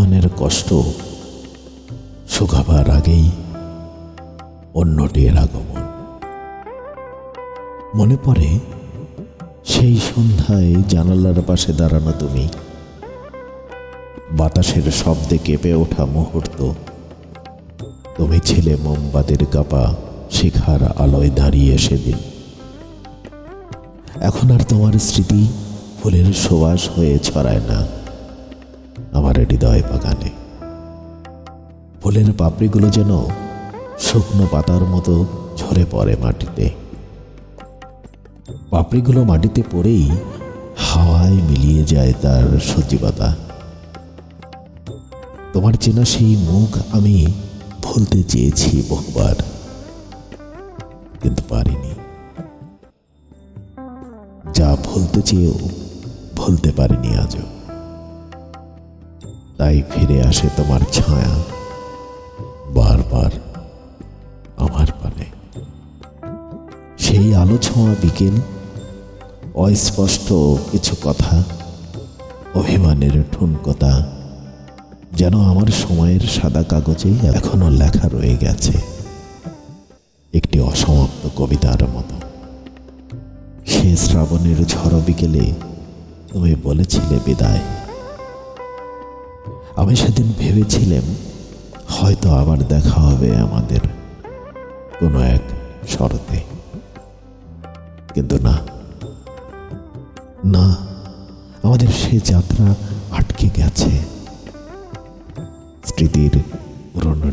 জীবনের কষ্ট শুকাবার আগেই অন্যটির আগমন। মনে পড়ে, সেই সন্ধ্যায় জানালার পাশে দাঁড়ানো তুমি। বাতাসের শব্দে কেঁপে ওঠা মুহূর্ত। তুমি ছিলে মোমবাতির কাপা, শিখার আলোয় দাঁড়িয়ে সেদিন। এখন আর তোমার স্মৃতি ফুলের সুবাস হয়ে ছড়ায় না। আমার হৃদয় বাগানে। ফুলের পাপড়িগুলো যেন শুকনো পাতার মতো ঝরে পড়ে মাটিতে। পাপড়িগুলো মাটিতে পড়েই হাওয়ায় মিলিয়ে যায় তার সজীবতা। তোমার চেনা সেই মুখ আমি ভুলতে চেয়েছি বহুবার, কিন্তু পারিনি। যা ভুলতে চেয়েও ভুলতে পারিনি আজও। তাই ফিরে আসে তোমার ছায়া। বারবার আমার পানে। সেই আলো ছোঁয়া বিকেল, অস্পষ্ট কিছু কথা, অভিমানের ঠুনকতা, যেন আমার সময়ের সাদা কাগজেই এখনও লেখা রয়ে গেছে। একটি অসমাপ্ত কবিতার মতো। সে শ্রাবণের ঝড় বিকেলে তুমি বলেছিলে বিদায়। আমি সেদিন ভেবেছিলাম হয়তো আবার দেখা হবে আমাদের কোনো এক শরতে। কিন্তু না। না, আমাদের সে যাত্রা আটকে গেছে। স্মৃতির পুরনো